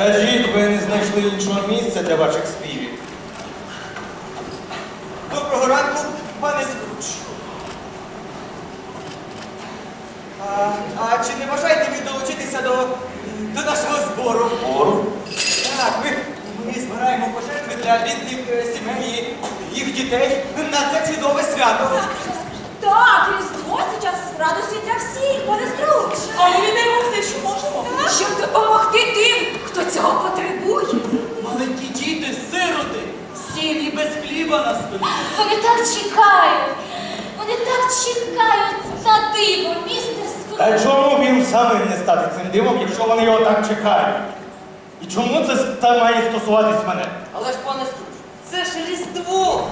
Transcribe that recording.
знайшли іншого місця для ваших співів. Доброго ранку, пане Скруч. А, а чи не бажаєте ви долучитися до, до нашого збору? Ору. Так, ми, ми збираємо пожертви для бідних е, сімей і їх дітей на це чудове свято. Так, Різдво це час радості для всіх, пане Скруч. А ми віддаємо сім'ї без хліба на столі. Вони так чекають. Вони так чекають на диво, містер Та чому він самим не стати цим дивом, якщо вони його так чекають? І чому це ста- має стосуватись мене? Але ж, пане Скрудж, це ж Різдво.